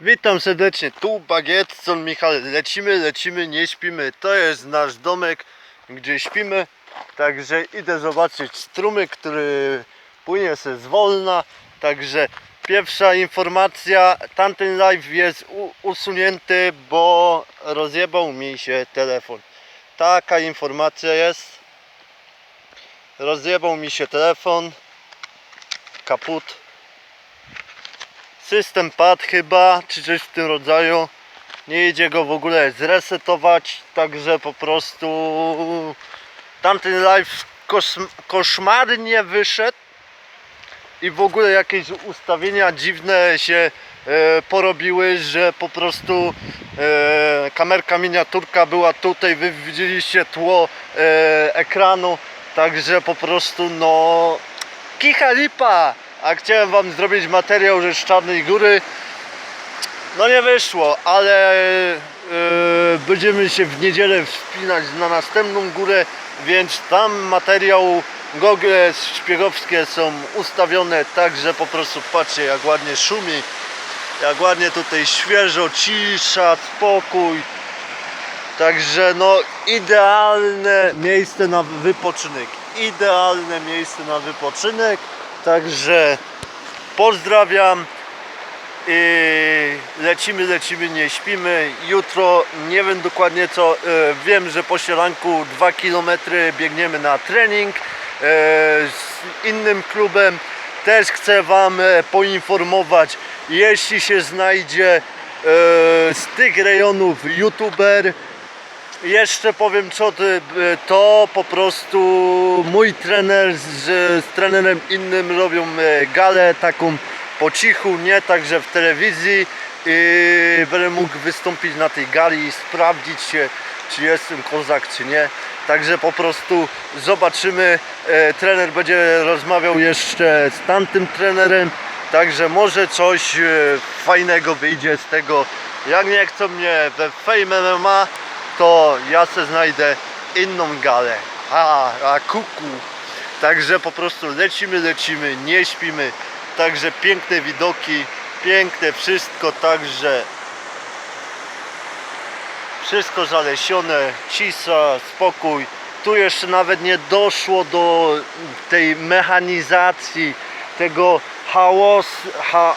Witam serdecznie, tu Bagietson Michał, lecimy, lecimy, nie śpimy, to jest nasz domek, gdzie śpimy, także idę zobaczyć strumyk, który płynie se zwolna, także pierwsza informacja, tamten live jest usunięty, bo rozjebał mi się telefon, taka informacja jest, rozjebał mi się telefon, kaput, system padł chyba, czy coś w tym rodzaju. Nie idzie go w ogóle zresetować, także po prostu tamten live koszm- koszmarnie wyszedł. I w ogóle jakieś ustawienia dziwne się e, porobiły, że po prostu e, kamerka miniaturka była tutaj, wy widzieliście tło e, ekranu, także po prostu no kicha lipa, a chciałem wam zrobić materiał że z Czarnej Góry no nie wyszło, ale e, będziemy się w niedzielę wspinać na następną górę, więc tam materiał gogle szpiegowskie są ustawione tak, że po prostu patrzcie jak ładnie szumi, jak ładnie tutaj świeżo, cisza, spokój. Także no idealne miejsce na wypoczynek. Idealne miejsce na wypoczynek. Także pozdrawiam. Lecimy, lecimy, nie śpimy. Jutro nie wiem dokładnie co. e, Wiem, że po sielanku 2 km biegniemy na trening e, z innym klubem. Też chcę Wam e, poinformować, jeśli się znajdzie z tych rejonów youtuber, jeszcze powiem co to, to po prostu mój trener z, z trenerem innym robią e, galę taką po cichu, nie także w telewizji. I będę mógł wystąpić na tej gali i sprawdzić się czy jestem kozak czy nie. Także po prostu zobaczymy. E, trener będzie rozmawiał jeszcze z tamtym trenerem. Także może coś e, fajnego wyjdzie z tego. Jak nie chcą mnie we Fame MMA to ja se znajdę inną galę. A, a kuku. Także po prostu lecimy, lecimy, nie śpimy. Także piękne widoki, piękne wszystko, także wszystko zalesione, cisza, spokój. Tu jeszcze nawet nie doszło do tej mechanizacji, tego hałas, ha,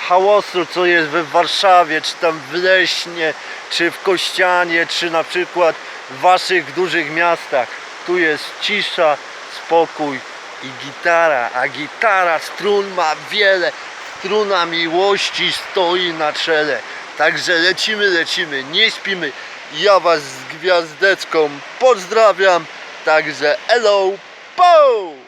co jest we Warszawie, czy tam w Leśnie, czy w Kościanie, czy na przykład w waszych dużych miastach. Tu jest cisza, spokój i gitara, a gitara strun ma wiele. Struna miłości stoi na czele. Także lecimy, lecimy, nie śpimy. Ja was z gwiazdeczką pozdrawiam. Także hello, po!